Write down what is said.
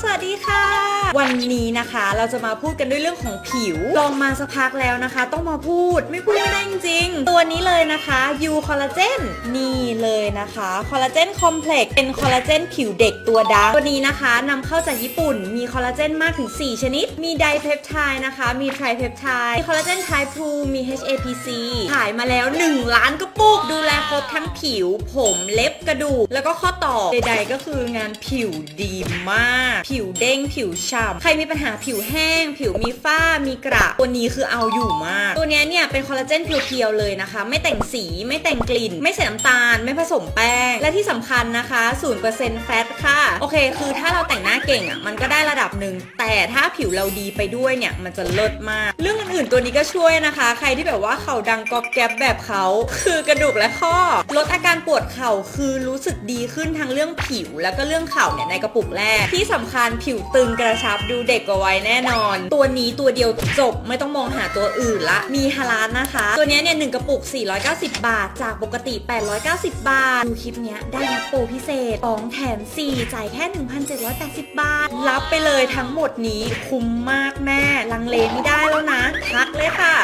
สวัสดีค่ะ วันนี้นะคะเราจะมาพูดกันด้วยเรื่องของผิว ลองมาสักพักแล้วนะคะ ต้องมาพูดไม่พูดไม่ได้จริง นี้เลยนะคะยูคอลลาเจนนี่เลยนะคะคอลลาเจนคอมเพล็กซ์เป็นคอลลาเจนผิวเด็กตัวดำตัวนี้นะคะนำเข้าจากญี่ปุ่น มีคอลลาเจนมากถึง 4 ชนิด มีไดเพปไทด์นะคะ มีไทรเพปไทด์มีคอลลาเจนไทป์2มี HAPC ขายมาแล้ว 1 ล้านกระปุก ดูแลครบทั้งผิว ผมเล็บกระดูก แล้วก็ข้อต่อใดๆก็คืองานผิวดีมาก ผิวเด้งผิวฉ่ำใครมีปัญหาผิวแห้ง ผิวมีฝ้ามีกระตัวนี้คือเอาอยู่มาก ตัวนี้เนี่ยเป็นคอลลาเจนเพียวๆเลยนะคะไม่แต่งสีไม่แต่งกลิ่น ไม่ใส่น้ำตาล ไม่ผสมแป้ง และที่สำคัญนะคะ0%แฟตค่ะ โอเค คือถ้าเราแต่งหน้าเก่งอะมันก็ได้ระดับหนึ่งแต่ถ้าผิวเราดีไปด้วยเนี่ยมันจะเลิศมาก เรื่องอื่นๆตัวนี้ก็ช่วยนะคะ ใครที่แบบว่าเข่าดังกอบแก๊บแบบเขาคือกระดูกและข้อ ลดอาการปวดเข่าคือรู้สึกดีขึ้นทั้งเรื่องผิว แล้วก็เรื่องเข่าเนี่ยในกระปุกแรก ที่สำคัญผิวตึงกระชับดูเด็กกว่าวัยแน่นอน ตัวนี้ตัวเดียวจบไม่ต้องมองหาตัวอื่นละ มีฮาลานนะคะ ตัวนี้เนี่ยหนึ่งกระปุก490 บาท จากปกติ 890 บาท ดูคลิปเนี้ยได้รับโปรพิเศษ2แถม 4 จ่ายแค่ 1,780 บาท รับไปเลยทั้งหมดนี้คุ้มมากแม่ ลังเลไม่ได้แล้วนะ ทักเลยค่ะ